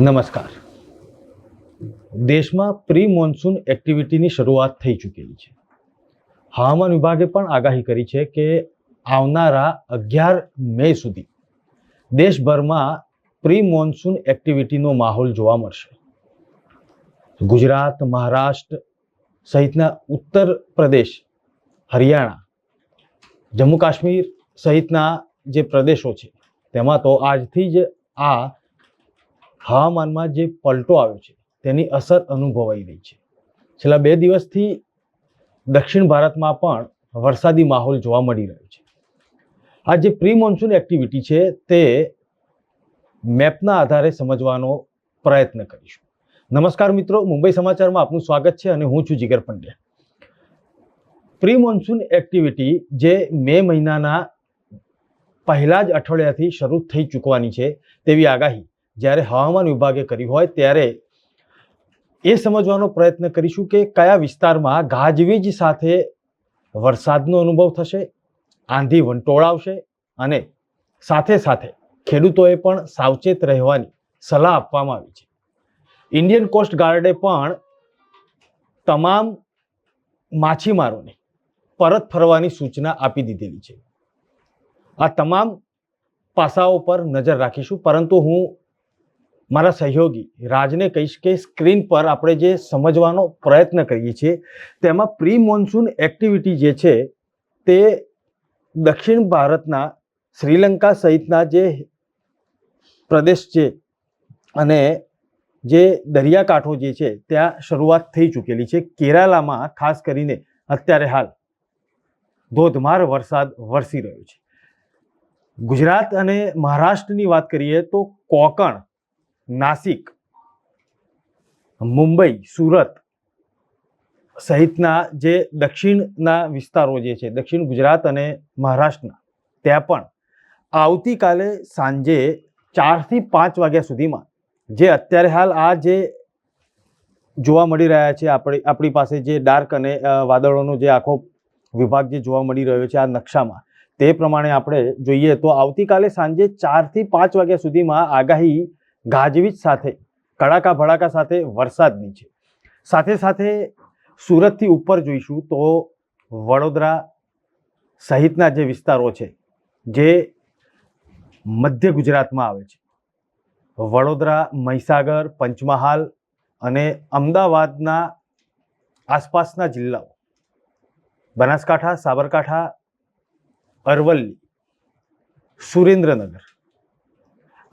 નમસ્કાર. દેશમાં pre monsoon એક્ટિવિટીની શરૂઆત થઈ ચૂકેલી છે. હવામાન વિભાગે પણ આગાહી કરી છે કે આવનારા અગિયાર મે સુધી દેશભરમાં પ્રી મોન્સૂન એક્ટિવિટીનો માહોલ જોવા મળશે. ગુજરાત, મહારાષ્ટ્ર સહિતના ઉત્તર પ્રદેશ, હરિયાણા જમ્મુ કાશ્મીર સહિતના જે પ્રદેશો છે, તેમાં તો આજથી જ આ હવામાનમાં જે પલટો આવ્યો છે, તેની અસર અનુભવાઈ રહી છે. છેલ્લા બે દિવસથી દક્ષિણ ભારતમાં પણ વરસાદી માહોલ જોવા મળી રહ્યો છે. આ જે પ્રી મોન્સૂન એક્ટિવિટી છે, તે મેપના આધારે સમજવાનો પ્રયત્ન કરીશું. નમસ્કાર મિત્રો, મુંબઈ સમાચારમાં આપનું સ્વાગત છે અને હું છું Jigar Pandya. Pre monsoon activity જે મે મહિનાના પહેલા જ અઠવાડિયાથી શરૂ થઈ ચૂકવાની છે, તેવી આગાહી જ્યારે હવામાન વિભાગે કરી હોય ત્યારે એ સમજવાનો પ્રયત્ન કરીશું કે કયા વિસ્તારમાં ગાજવીજ સાથે વરસાદનો અનુભવ થશે, આંધી વંટોળ આવશે અને સાથે સાથે ખેડૂતોએ પણ સાવચેત રહેવાની સલાહ આપવામાં આવી છે. ઇન્ડિયન કોસ્ટ ગાર્ડે પણ તમામ માછીમારોને પરત ફરવાની સૂચના આપી દીધેલી છે. આ તમામ પાસાઓ પર નજર રાખીશું, પરંતુ હું મારા સહયોગી રાજને કહીશ કે સ્ક્રીન પર આપણે જે સમજવાનો પ્રયત્ન કરીએ છીએ, તેમાં પ્રી મોન્સૂન એક્ટિવિટી જે છે, તે દક્ષિણ ભારતના શ્રીલંકા સહિતના જે પ્રદેશ છે અને જે દરિયાકાંઠો જે છે, ત્યાં શરૂઆત થઈ ચૂકેલી છે. કેરાલામાં ખાસ કરીને અત્યારે હાલ ધોધમાર વરસાદ વરસી રહ્યો છે. ગુજરાત અને મહારાષ્ટ્રની વાત કરીએ તો કોકણ નાસિક, મુંબઈ, સુરત સહિતના જે દક્ષિણના વિસ્તારો જે છે, દક્ષિણ ગુજરાત અને મહારાષ્ટ્રના, ત્યાં પણ આવતીકાલે સાંજે ચારથી પાંચ વાગ્યા સુધીમાં જે અત્યારે હાલ આ જે જોવા મળી રહ્યા છે, આપણે, આપણી પાસે જે ડાર્ક અને વાદળોનો જે આખો વિભાગ જે જોવા મળી રહ્યો છે આ નકશામાં, તે પ્રમાણે આપણે જોઈએ તો આવતીકાલે સાંજે ચારથી પાંચ વાગ્યા સુધીમાં આગાહી ગાજવીજ સાથે, કડાકા ભડાકા સાથે વરસાદની છે. સાથે સાથે સુરતથી ઉપર જોઈશું તો વડોદરા સહિતના જે વિસ્તારો છે, જે મધ્ય ગુજરાતમાં આવે છે. વડોદરા, મહીસાગર, પંચમહાલ અને અમદાવાદના આસપાસના જિલ્લાઓ. બનાસકાંઠા, સાબરકાંઠા, અરવલ્લી, સુરેન્દ્રનગર.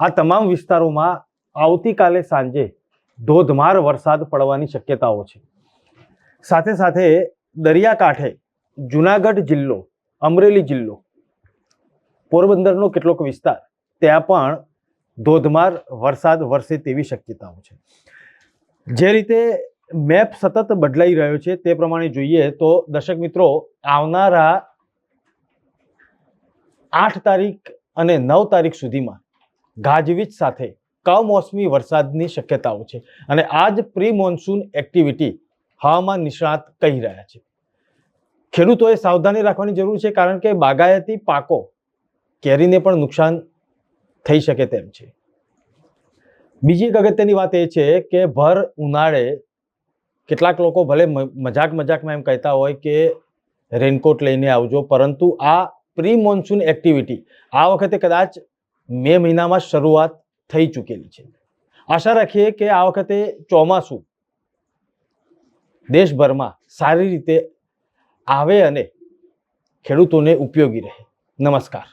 આ તમામ વિસ્તારોમાં આવતીકાલે સાંજે ધોધમાર વરસાદ પડવાની શક્યતાઓ છે. સાથે સાથે દરિયાકાંઠે જુનાગઢ જિલ્લો, અમરેલી જિલ્લો, પોરબંદરનો કેટલોક વિસ્તાર, ત્યાં પણ ધોધમાર વરસાદ વરસે તેવી શક્યતાઓ છે. જે રીતે મેપ સતત બદલાઈ રહ્યો છે તે પ્રમાણે જોઈએ તો દર્શક મિત્રો, આવનારા આઠ તારીખ અને નવ તારીખ સુધીમાં ગાજવીજ સાથે કમોસમી વરસાદની શક્યતાઓ છે અને આ જ પ્રી મોન્સૂન એક્ટિવિટી હવામાન નિષ્ણાત કહી રહ્યા છે. ખેડૂતોએ સાવધાની રાખવાની જરૂર છે કારણ કે બાગાયતી પાકો કેરીને પણ નુકસાન થઈ શકે તેમ છે. બીજી એક અગત્યની વાત એ છે કે ભર ઉનાળે કેટલાક લોકો ભલે મજાક મજાકમાં એમ કહેતા હોય કે રેનકોટ લઈને આવજો પરંતુ આ પ્રી મોન્સૂન એક્ટિવિટી આ વખતે કદાચ મે મહિનામાં શરૂઆત થઈ ચૂકેલી છે. આશા રાખીએ કે આ વખતે ચોમાસું દેશભરમાં સારી રીતે આવે અને ખેડૂતોને ઉપયોગી રહે. નમસ્કાર.